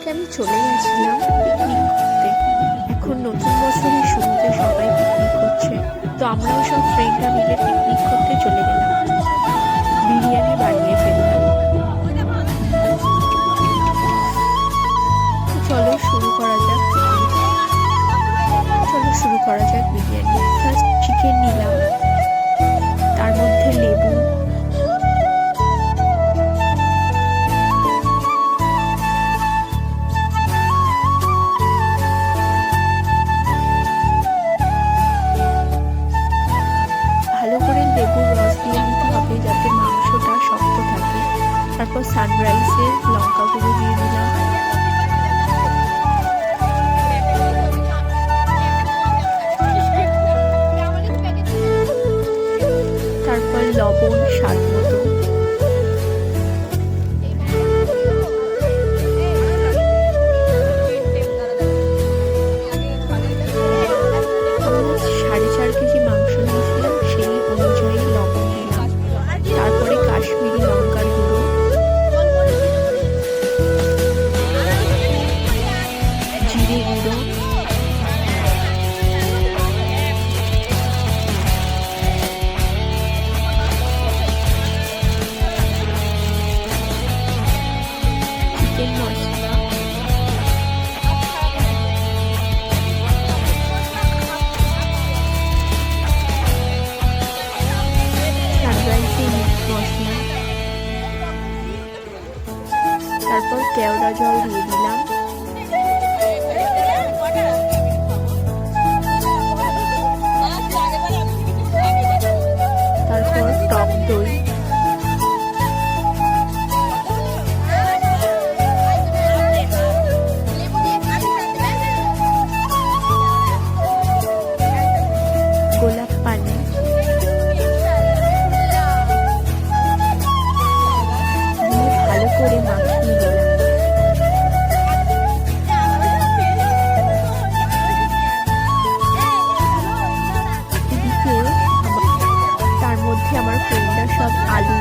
থেকে আমি চলে গেছিলাম পিকনিক করতে। এখন নতুন বছরের শুরুতে সবাই পিকনিক করছে। তো আমরাও সব ফ্রেন্ডরা মিলে পিকনিক করতে চলে গেলাম। বিরিয়ানি বানিয়ে ফেললাম। তারপর সানরাইসের লঙ্কা গুঁড়ো দিয়ে দিলাম। তারপর লবণ স্বাদ মতো। জিরে গুঁড়ো চিকেন মশলা সানরাইসে মিট মশলা তারপর কেওড়া জল দিয়ে দিলাম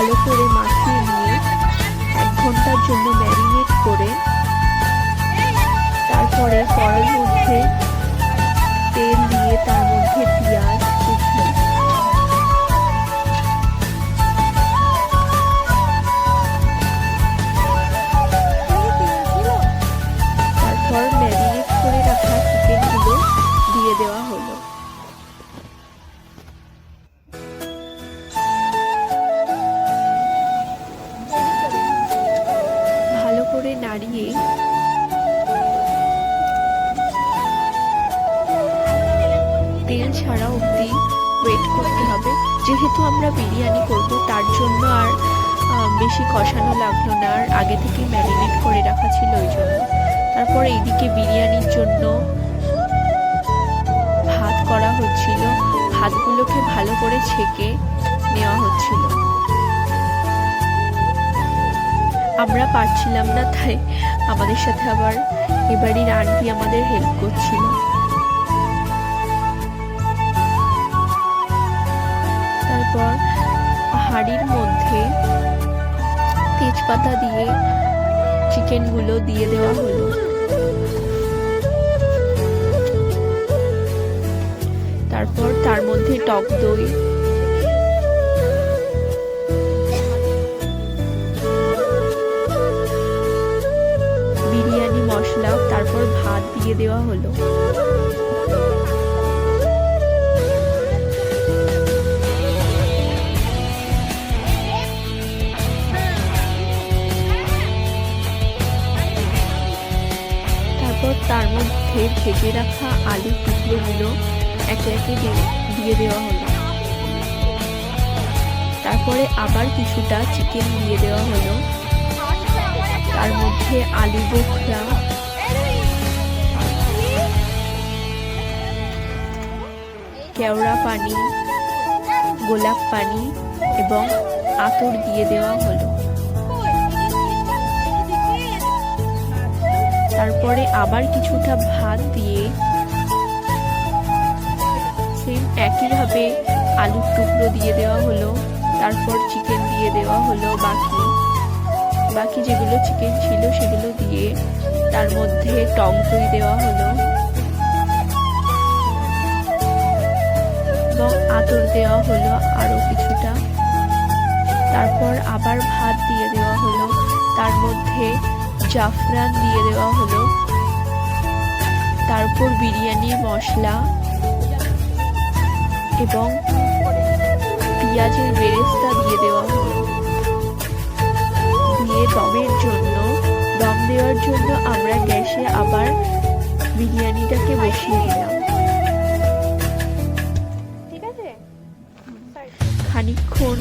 ভালো করে মাখিয়ে নিয়ে এক ঘণ্টার জন্য ম্যারিনেট করে তারপরে কড়াই মধ্যে তেল দিয়ে তার মধ্যে পেঁয়াজ তেল ছাড়া অবধি ওয়েট করতে হবে। যেহেতু আমরা বিরিয়ানি করব, তার জন্য আর বেশি কষানো লাগল না। আর আগে থেকে ম্যারিনেট করে রাখা ছিল ওই জন্য। তারপর এইদিকে বিরিয়ানির জন্য ভাত করা হচ্ছিল। ভাতগুলোকে ভালো করে ছেঁকে নেওয়া হচ্ছিল। আমরা পারছিলাম না, তাই আমাদের সাথে আবার এবারই আন্টি আমাদের হেল্প করছিল। তারপর হাঁড়ির মধ্যে তেজপাতা দিয়ে চিকেনগুলো দিয়ে দেওয়া হলো। তারপর তার মধ্যে টক দই। বিরিয়ানি মশলা, তারপর ভাত দিয়ে দেওয়া হলো। ভেজে রাখা আলুর টুকরোগুলো একে একে দিয়ে- দিয়ে দেওয়া হলো। তারপরে আবার কিছুটা চিকেন দিয়ে দেওয়া হলো। তার মধ্যে আলু বোখরা কেওড়া পানি, গোলাপ পানি এবং আতর দিয়ে দেওয়া হলো। তারপরে আবার কিছুটা ভাত দিয়ে সেম একইভাবে আলুর টুকরো দিয়ে দেওয়া হলো, তারপর চিকেন দিয়ে দেওয়া হলো বাকি। বাকি যেগুলো চিকেন ছিল সেগুলো দিয়ে তার মধ্যে টক দই দেওয়া হলো। এবং আতর দেওয়া হলো আরও কিছুটা। তারপর আবার ভাত দিয়ে দেওয়া হলো, তার মধ্যে জাফরান দিয়ে দেওয়া হলো। তারপর বিরিয়ানির মশলা এবং পেঁয়াজের বেরেস্তা দিয়ে দেওয়া হলো। দিয়ে দমের জন্য দম দেওয়ার জন্য আমরা গ্যাসে আবার বিরিয়ানিটাকে বসিয়ে দিলাম। খানিকক্ষণ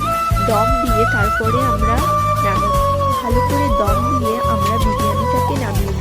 দম দিয়ে তারপরে আমরা ভালো করে দম দিয়ে আমরা ที่